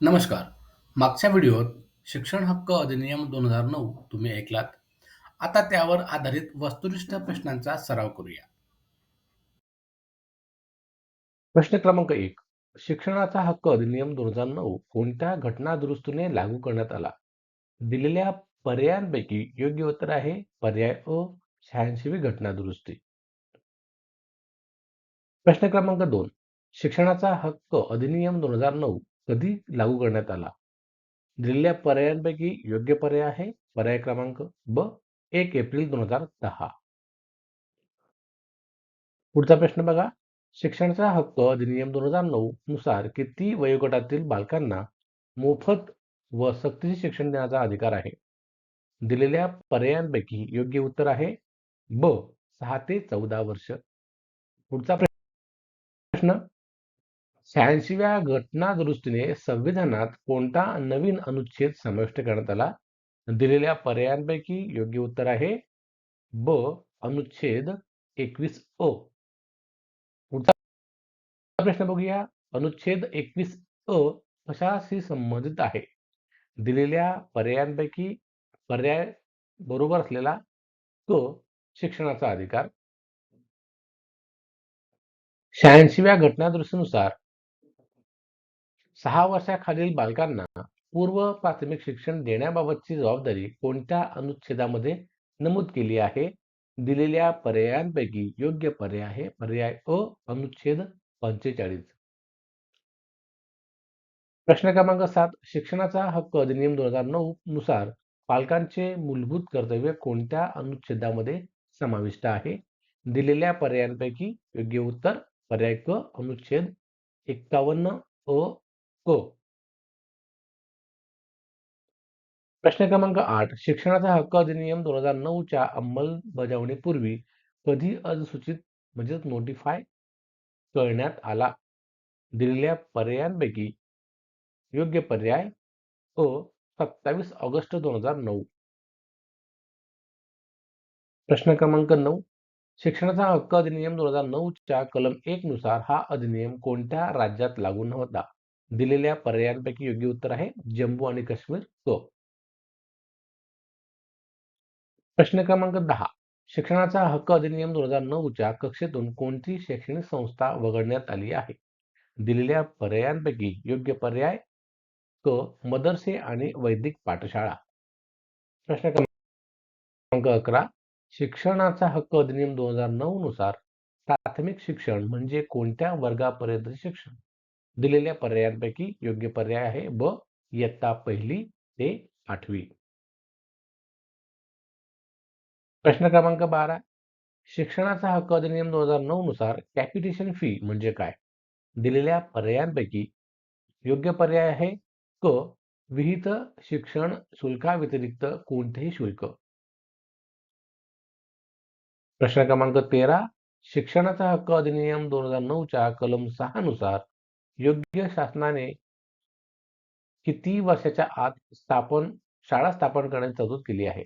नमस्कार. मागच्या व्हिडिओत शिक्षण हक्क अधिनियम दोन हजार नऊ तुम्ही ऐकलात. आता त्यावर आधारित वस्तुनिष्ठ प्रश्नांचा सराव करूया. प्रश्न क्रमांक एक शिक्षणाचा हक्क अधिनियम दोन हजार नऊ कोणत्या घटना दुरुस्तीने लागू करण्यात आला दिलेल्या पर्यायांपैकी योग्य उत्तर आहे पर्याय अ शहाऐंशीवी घटना दुरुस्ती प्रश्न क्रमांक दोन शिक्षणाचा हक्क अधिनियम दोन हजार नऊ कधी लागू करण्यात आला? दिलेल्या पर्यायांपैकी योग्य पर्याय आहे? पर्याय क्रमांक ब एक एप्रिल दोन हजार दहा. पुढचा प्रश्न बघा. शिक्षणाचा हक्क अधिनियम दोन हजार नऊ नुसार किती वयोगटातील बालकांना मोफत व सक्तीचे शिक्षण देण्याचा अधिकार आहे? दिलेल्या पर्यायांपैकी योग्य उत्तर आहे ब सहा ते चौदा वर्ष. पुढचा प्रश्न शहाऐंशीव्या घटना दुरुस्तीने संविधानात कोणता नवीन अनुच्छेद समाविष्ट करण्यात आला? दिलेल्या पर्यायांपैकी योग्य उत्तर आहे ब. अनुच्छेद एकवीस अ. पुढचा प्रश्न बघूया. अनुच्छेद एकवीस अ कशाशी संबंधित आहे? दिलेल्या पर्यायांपैकी पर्याय बरोबर असलेला क शिक्षणाचा अधिकार. शहाऐंशीव्या घटना दृष्टीनुसार सहा वर्षाखालील बालकांना पूर्व प्राथमिक शिक्षण देण्याबाबतची जबाबदारी कोणत्या अनुच्छेदामध्ये नमूद केली आहे? दिलेल्या पर्यायांपैकी योग्य पर्याय आहे पर्याय अ अनुच्छेद पंचेचाळीस. प्रश्न क्रमांक सात शिक्षणाचा हक्क अधिनियम दोन हजार नऊ नुसार पालकांचे मूलभूत कर्तव्य कोणत्या अनुच्छेदामध्ये समाविष्ट आहे? दिलेल्या पर्यायांपैकी योग्य उत्तर पर्याय क अनुच्छेद एक्कावन्न अ हो. प्रश्न क्रमांक आठ शिक्षणाचा हक्क अधिनियम दोन हजार नऊच्या अंमलबजावणीपूर्वी कधी अधिसूचित म्हणजेच नोटिफाय करण्यात आला? दिलेल्या पर्यायांपैकी योग्य पर्याय? अ सत्तावीस ऑगस्ट दोन हजार नऊ. प्रश्न क्रमांक नऊ शिक्षणाचा हक्क अधिनियम दोन हजार नऊच्या कलम एक नुसार हा अधिनियम कोणत्या राज्यात लागू नव्हता? दिलेल्या पर्यायांपैकी योग्य उत्तर आहे जम्मू आणि काश्मीर. क प्रश्न क्रमांक दहा. शिक्षणाचा हक्क अधिनियम दोन हजार नऊच्या कक्षेतून कोणती शैक्षणिक संस्था वगळण्यात आली आहे? दिलेल्या पर्यायांपैकी योग्य पर्याय? क मदरसे आणि वैदिक पाठशाळा. प्रश्न क्रमांक अकरा. शिक्षणाचा हक्क अधिनियम दोन हजार नऊ नुसार प्राथमिक शिक्षण म्हणजे कोणत्या वर्गापर्यंत शिक्षण? दिलेल्या पर्यायांपैकी योग्य पर्याय आहे. ब इयत्ता पहिली ते आठवी. प्रश्न क्रमांक बारा. शिक्षणाचा हक्क अधिनियम दोन हजार नऊ नुसार कॅपिटेशन फी म्हणजे काय? दिलेल्या पर्यायांपैकी योग्य पर्याय आहे. क विहित शिक्षण शुल्काव्यतिरिक्त कोणतेही शुल्क. प्रश्न क्रमांक तेरा. शिक्षणाचा हक्क अधिनियम दोन हजार नऊच्या कलम सहा नुसार योग्य शासनाने किती वर्षाच्या आत स्थापन शाळा स्थापन करण्याची तरतूद केली आहे?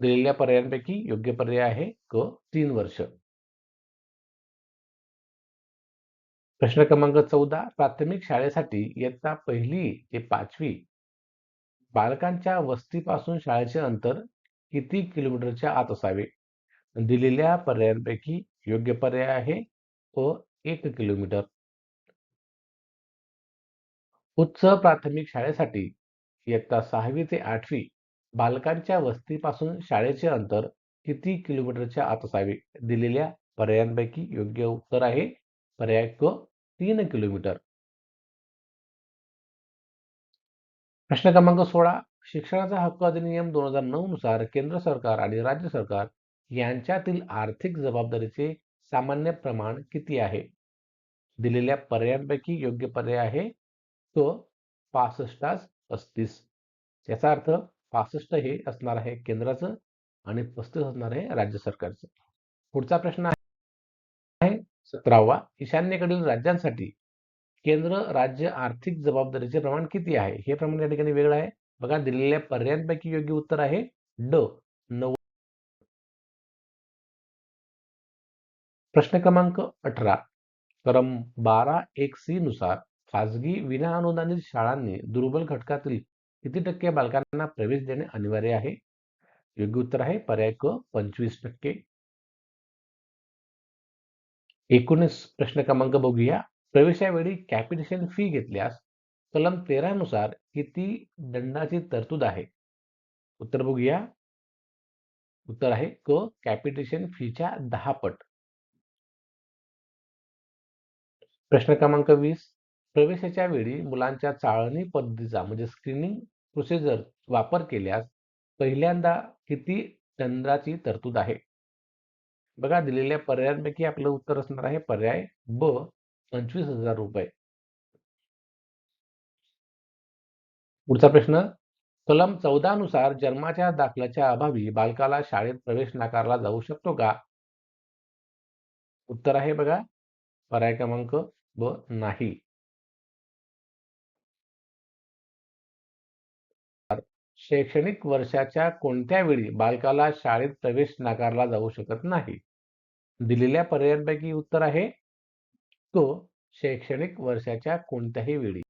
दिलेल्या पर्यायांपैकी योग्य पर्याय आहे क तीन वर्ष. प्रश्न क्रमांक चौदा प्राथमिक शाळेसाठी इयत्ता पहिली ते पाचवी बालकांच्या वस्तीपासून शाळेचे अंतर किती किलोमीटरच्या आत असावे? दिलेल्या पर्यायांपैकी योग्य पर्याय आहे व एक किलोमीटर. उच्च प्राथमिक शाळेसाठी इयत्ता सहावी ते आठवी बालकांच्या वस्तीपासून शाळेचे अंतर किती किलोमीटरच्या आत असावे दिलेल्या पर्यायांपैकी योग्य उत्तर आहे पर्याय क तीन किलोमीटर. प्रश्न क्रमांक सोळा. शिक्षणाचा हक्क अधिनियम दोन हजार नऊ नुसार केंद्र सरकार आणि राज्य सरकार यांच्यातील आर्थिक जबाबदारीचे सामान्य प्रमाण किती आहे? दिलेल्या पर्यायांपैकी योग्य पर्याय आहे तो पासष्टास पस्तीस. याचा अर्थ पासष्ट हे असणार आहे केंद्राचं आणि पस्तीस असणार आहे राज्य सरकारचं. पुढचा प्रश्न आहे सतरावा. ईशान्येकडील राज्यांसाठी केंद्र राज्य आर्थिक जबाबदारीचे प्रमाण किती आहे? हे प्रमाण या ठिकाणी वेगळं आहे. बघा दिलेल्या पर्यायांपैकी योग्य उत्तर आहे ड. नऊ. प्रश्न क्रमांक अठरा. क्रम बारा एक सी नुसार खाजगी विनाअनुदानित शाळांनी दुर्बल घटकातील किती टक्के बालकांना प्रवेश देणे अनिवार्य आहे? योग्य उत्तर आहे पर्याय क पंचवीस टक्के. एकोणीस प्रश्न क्रमांक बघूया. प्रवेशावेळी कॅपिटेशन फी घेतल्यास कलम तेरा नुसार किती दंडाची तरतूद आहे? उत्तर बघूया. उत्तर आहे क कॅपिटेशन फीच्या दहा पट. प्रश्न क्रमांक वीस. प्रवेशाच्या वेळी मुलांच्या चाळणी पद्धतीचा म्हणजे स्क्रीनिंग प्रोसिजर वापर केल्यास पहिल्यांदा किती दंडाची तरतूद आहे? बघा दिलेल्या पर्यायांपैकी आपलं उत्तर असणार आहे पर्याय ब पंचवीस हजार रुपये. पुढचा प्रश्न कलम चौदा नुसार जन्माच्या दाखल्याच्या अभावी बालकाला शाळेत प्रवेश नाकारला जाऊ शकतो का? उत्तर आहे बघा पर्याय क्रमांक ब नाही. शैक्षणिक वर्षाच्या कोणत्या वेळी बालकाला शाळेत प्रवेश नाकारला जाऊ शकत नाही? दिलेल्या पर्यायांपैकी उत्तर आहे तो शैक्षणिक वर्षाच्या कोणत्याही वेळी.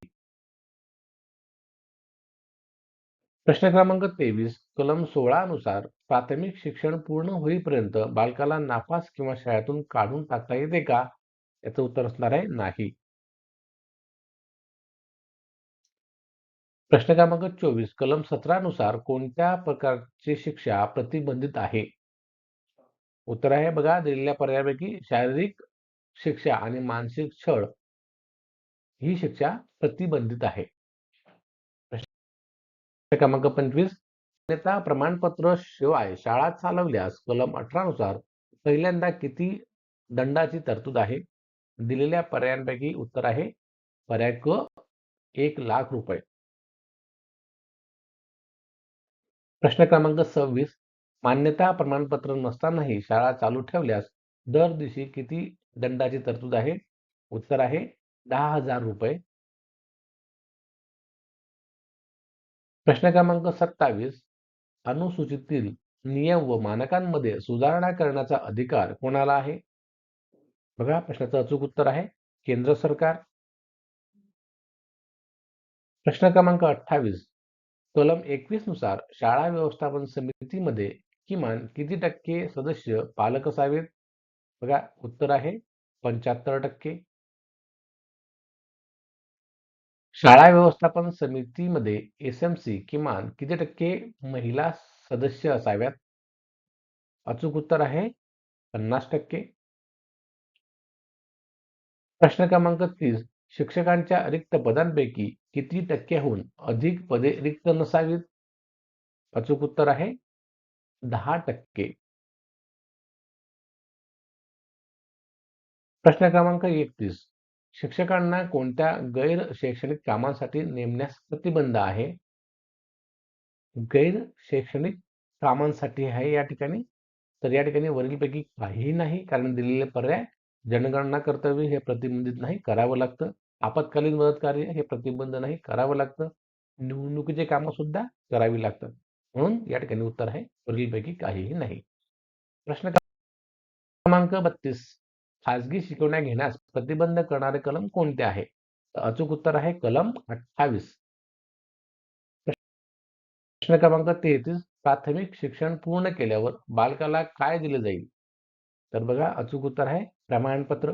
प्रश्न क्रमांक तेवीस कलम सोळा नुसार प्राथमिक शिक्षण पूर्ण होईपर्यंत बालकाला नापास किंवा शाळेतून काढून टाकता येते का? याचं उत्तर असणार आहे नाही. प्रश्न क्रमांक चोवीस कलम सतरा नुसार कोणत्या प्रकारची शिक्षा प्रतिबंधित आहे? उत्तर आहे बघा दिलेल्या पर्यायापैकी शारीरिक शिक्षा आणि मानसिक छळ ही शिक्षा प्रतिबंधित आहे. प्रश्न क्रमांक पंचवीस मान्यता प्रमाणपत्र शिवाय शाळा चालवल्यास कलम अठरा नुसार पहिल्यांदा किती दंडाची तरतूद आहे? दिलेल्या पर्यायांपैकी उत्तर आहे पर्याय क एक लाख रुपये. प्रश्न क्रमांक सव्वीस मान्यता प्रमाणपत्र नसतानाही शाळा चालू ठेवल्यास दर दिवशी किती दंडाची तरतूद आहे? उत्तर आहे दहा हजार रुपये. प्रश्न क्रमांक सत्तावीस अनुसूचितील नियम व मानकांमध्ये सुधारणा करण्याचा अधिकार कोणाला आहे? बघा प्रश्नाचं अचूक उत्तर आहे केंद्र सरकार. प्रश्न क्रमांक अठ्ठावीस कलम एकवीसनुसार शाळा व्यवस्थापन समितीमध्ये किमान किती टक्के सदस्य पालक असावेत? बघा उत्तर आहे पंच्याहत्तर टक्के. शाळा व्यवस्थापन समितीमध्ये एस एम सी किमान किती टक्के महिला सदस्य असाव्यात? अचूक उत्तर आहे पन्नास टक्के. प्रश्न क्रमांक तीस. शिक्षकांच्या रिक्त पदांपैकी किती टक्क्याहून अधिक पदे रिक्त नसावीत? अचूक उत्तर आहे दहा टक्के. प्रश्न क्रमांक एकतीस. शिक्षकांना कोणत्या गैर शैक्षणिक कामांसाठी नेमण्यास प्रतिबंध आहे? गैर शैक्षणिक कामांसाठी आहे या ठिकाणी? तर या ठिकाणी वरीलपैकी काहीही नाही कारण दिलेले पर्याय जनगणना कर्तव्य हे प्रतिबंधित नाही करावं लागतं. आपत्कालीन मदत कार्य हे प्रतिबंध नाही करावं लागतं. निवडणुकीचे कामं सुद्धा करावी लागतात. म्हणून या ठिकाणी उत्तर आहे वरीलपैकी काहीही नाही. प्रश्न क्रमांक बत्तीस. खाजगी शिकवण्या घेण्यास प्रतिबंध करणारे कलम कोणते आहे? अचूक उत्तर आहे कलम अठ्ठावीस. प्रश्न क्रमांक तेहतीस. प्राथमिक शिक्षण पूर्ण केल्यावर बालकाला काय दिले जाईल? तर बघा अचूक उत्तर आहे प्रमाणपत्र.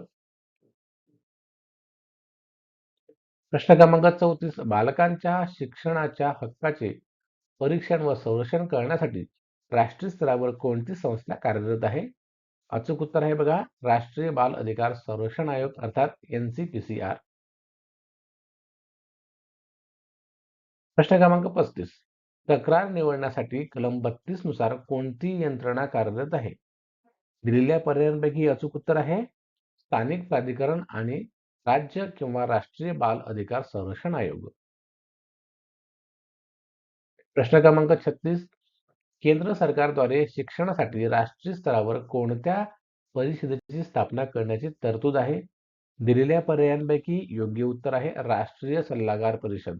प्रश्न क्रमांक चौतीस बालकांच्या शिक्षणाच्या हक्काचे परीक्षण व संरक्षण करण्यासाठी राष्ट्रीय स्तरावर कोणती संस्था कार्यरत आहे? अचूक उत्तर आहे बघा राष्ट्रीय बाल अधिकार संरक्षण आयोग अर्थात एनसीपीसीआर प्रश्न क्रमांक पस्तीस तक्रार निवडण्यासाठी कलम बत्तीसनुसार कोणती यंत्रणा कार्यरत आहे? दिलेल्या पर्यायांपैकी अचूक उत्तर आहे स्थानिक प्राधिकरण आणि राज्य किंवा राष्ट्रीय बाल अधिकार संरक्षण आयोग. प्रश्न क्रमांक छत्तीस. केंद्र सरकारद्वारे शिक्षणासाठी राष्ट्रीय स्तरावर कोणत्या परिषदेची स्थापना करण्याची तरतूद आहे? दिलेल्या पर्यायांपैकी योग्य उत्तर आहे राष्ट्रीय सल्लागार परिषद.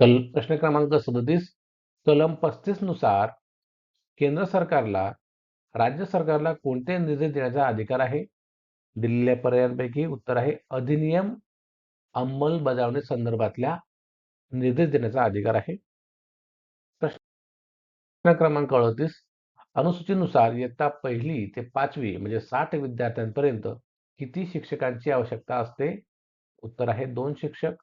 कल प्रश्न क्रमांक सदतीस. कलम पस्तीसनुसार केंद्र सरकारला राज्य सरकारला कोणते निर्देश देण्याचा अधिकार आहे? दिलेल्या पर्यायांपैकी उत्तर आहे अधिनियम अंमलबजावणी संदर्भातल्या निर्देश देण्याचा अधिकार आहे. प्रश्न क्रमांक अडतीस अनुसूचीनुसार इयत्ता पहिली ते पाचवी म्हणजे साठ विद्यार्थ्यांपर्यंत किती शिक्षकांची आवश्यकता असते? उत्तर आहे दोन शिक्षक.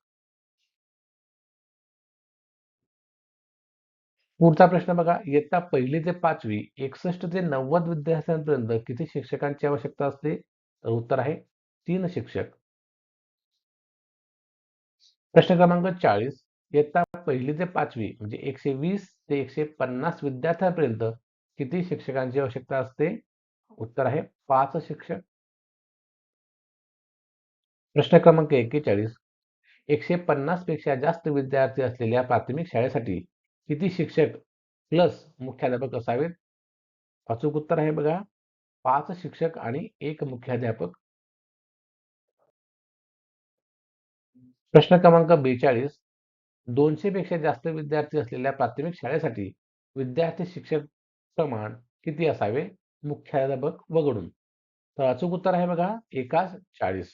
पुढचा प्रश्न बघा इयत्ता पहिली ते पाचवी एकसष्ट ते नव्वद विद्यार्थ्यांपर्यंत किती शिक्षकांची आवश्यकता असते? तर उत्तर आहे तीन शिक्षक. प्रश्न क्रमांक चाळीस. इयत्ता पहिली ते पाचवी म्हणजे एकशे वीस ते एकशे पन्नास विद्यार्थ्यांपर्यंत किती शिक्षकांची आवश्यकता असते? उत्तर आहे पाच शिक्षक. प्रश्न क्रमांक एक्केचाळीस. एकशे पन्नासपेक्षा जास्त विद्यार्थी असलेल्या प्राथमिक शाळेसाठी किती शिक्षक प्लस मुख्याध्यापक असावेत? अचूक उत्तर आहे बघा. पाच शिक्षक आणि एक मुख्याध्यापक. प्रश्न क्रमांक बेचाळीस. दोनशे पेक्षा जास्त विद्यार्थी असलेल्या प्राथमिक शाळेसाठी विद्यार्थी शिक्षक प्रमाण किती असावे? मुख्याध्यापक वगळून. तर अचूक उत्तर आहे बघा एकाच चाळीस.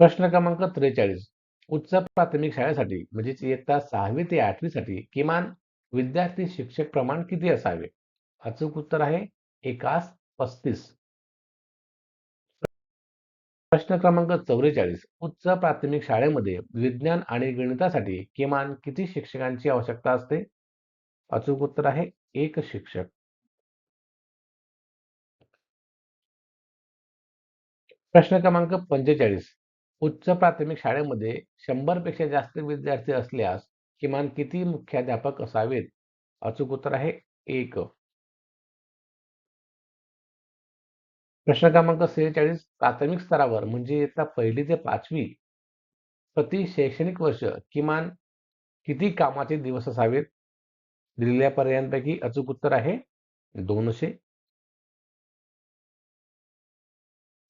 प्रश्न क्रमांक त्रेचाळीस. उच्च प्राथमिक शाळेसाठी म्हणजेच इयत्ता सहावी ते आठवी साठी किमान विद्यार्थी शिक्षक प्रमाण किती असावे? अचूक उत्तर आहे एकास पस्तीस. प्रश्न क्रमांक चौवेचाळीस. उच्च प्राथमिक शाळेमध्ये विज्ञान आणि गणितासाठी किमान किती शिक्षकांची आवश्यकता असते? अचूक उत्तर आहे एक शिक्षक. प्रश्न क्रमांक पंचेचाळीस. उच्च प्राथमिक शाळेमध्ये शंभरपेक्षा जास्त विद्यार्थी असल्यास किमान किती मुख्याध्यापक असावेत? अचूक उत्तर आहे एक. प्रश्न क्रमांक सेहेचाळीस प्राथमिक स्तरावर म्हणजे इयत्ता पहिली ते पाचवी प्रति शैक्षणिक वर्ष किमान किती कामाचे दिवस असावेत? दिलेल्या पर्यायांपैकी अचूक उत्तर आहे दोनशे.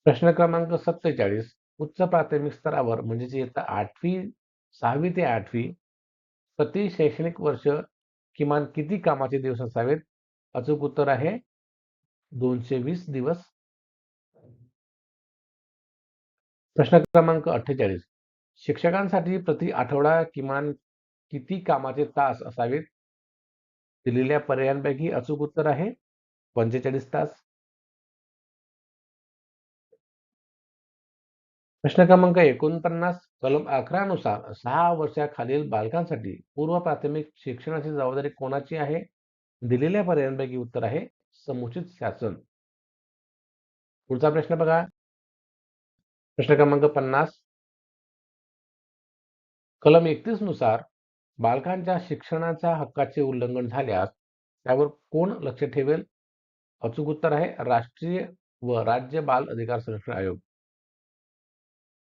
प्रश्न क्रमांक सत्तेचाळीस उच्च प्राथमिक स्तरावर म्हणजे इयत्ता आठवी सहावी ते आठवी प्रति शैक्षणिक वर्ष किमान किती कामाचे दिवस असावेत? अचूक उत्तर आहे दोनशे वीस दिवस. प्रश्न क्रमांक अठ्ठेचाळीस. शिक्षकांसाठी प्रति आठवडा किमान किती कामाचे तास असावेत? दिलेल्या पर्यायांपैकी अचूक उत्तर आहे पंचेचाळीस तास. प्रश्न क्रमांक एकोणपन्नास कलम अकरा नुसार सहा वर्षाखालील बालकांसाठी पूर्व प्राथमिक शिक्षणाची जबाबदारी कोणाची आहे? दिलेल्या पर्यायांपैकी उत्तर आहे समुचित शासन. पुढचा प्रश्न बघा. प्रश्न क्रमांक पन्नास. कलम एकतीसनुसार बालकांच्या शिक्षणाच्या हक्काचे उल्लंघन झाल्यास त्यावर कोण लक्ष ठेवेल? अचूक उत्तर आहे राष्ट्रीय व राज्य बाल अधिकार संरक्षण आयोग.